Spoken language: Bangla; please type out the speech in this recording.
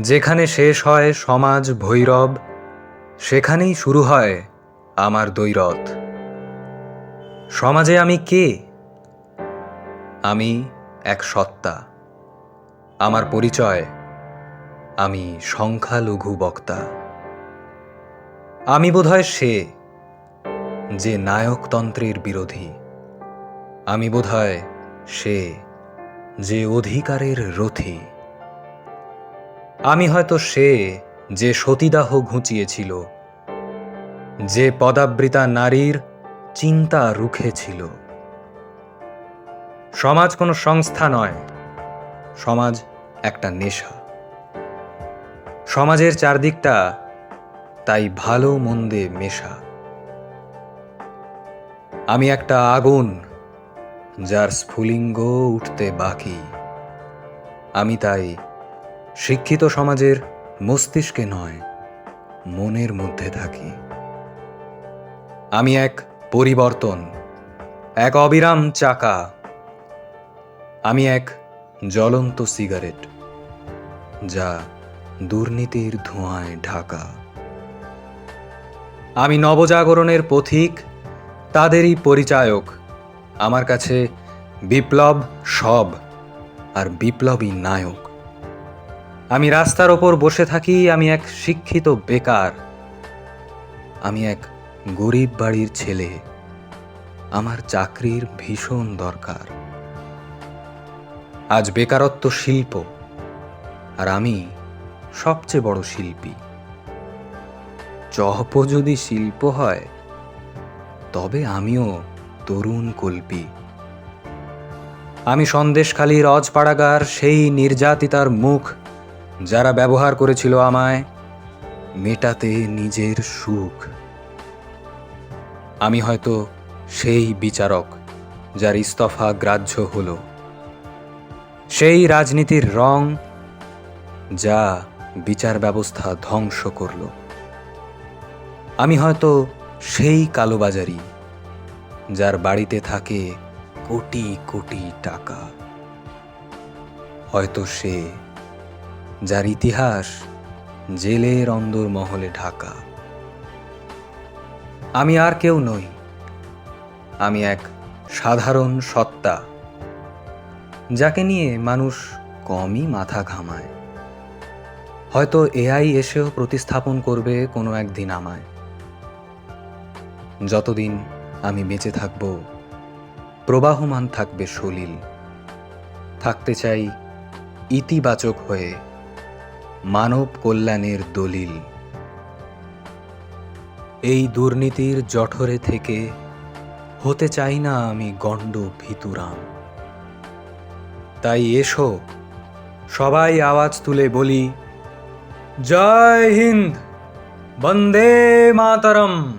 যেখানে শেষ হয় সমাজ ভৈরব, সেখানেই শুরু হয় আমার দৈরথ সমাজে আমি কে? আমি এক সত্তা। আমার পরিচয়, আমি সংখ্যালঘু বক্তা। আমি বোধহয় সে, যে নায়কতন্ত্রের বিরোধী। আমি বোধহয় সে, যে অধিকারের রথী। আমি হয়তো সে যে সতীদাহ ঘুঁচিয়েছিল, যে পদাবৃতা নারীর চিন্তা রুখেছিল সমাজ কোনো সংস্থা নয়, সমাজ একটা নেশা। সমাজের চারদিকটা তাই ভালো মন্দে মেশা। আমি একটা আগুন যার স্ফুলিঙ্গ উঠতে বাকি। আমি তাই শিক্ষিত সমাজের মস্তিষ্কে নয়, মনের মধ্যে থাকি। আমি এক পরিবর্তন, এক অবিরাম চাকা। আমি এক জ্বলন্ত সিগারেট, যা দুর্নীতির ধোঁয়ায় ঢাকা। আমি নবজাগরণের পথিক, তাদেরই পরিচায়ক। আমার কাছে বিপ্লব সব আর বিপ্লবী নায়ক। আমি রাস্তার ওপর বসে থাকি, আমি এক শিক্ষিত বেকার। আমি এক গরিব বাড়ির ছেলে। আমার চাকরির ভীষণ দরকার। আজ বেকারত্ব শিল্প, আর আমি সবচেয়ে বড় শিল্পী। চহপ যদি শিল্প হয়, তবে আমিও তরুণ কল্পী। আমি সন্দেশখালীর অজপাড়াগার সেই নির্যাতিতার মুখ যারা ব্যবহার করেছিল আমায়, মেটাতে নিজের সুখ। আমি হয়তো সেই বিচারক যার ইস্তফা গ্রাহ্য হলো। সেই রাজনীতির রং যা বিচার ব্যবস্থা ধ্বংস করল। আমি হয়তো সেই কালোবাজারি যার বাড়িতে থাকে কোটি কোটি টাকা। হয়তো সে যার ইতিহাস জেলের অন্দরমহলে ঢাকা। আমি আর কেউ নই, আমি এক সাধারণ সত্তা, যাকে নিয়ে মানুষ কমই মাথা ঘামায়। হয়তো এআই এসেও প্রতিস্থাপন করবে কোনো একদিন আমায়। যতদিন আমি বেঁচে থাকব, প্রবাহমান থাকবে সলিল, থাকতে চাই ইতিবাচক হয়ে মানব কল্যাণের দলিল। এই দুর্নীতির জঠরে থেকে হতে চাই না আমি গণ্ড ভিতুরাম। তাই এসো, সবাই আওয়াজ তুলে বলি, জয় হিন্দ, বন্দে মাতরম।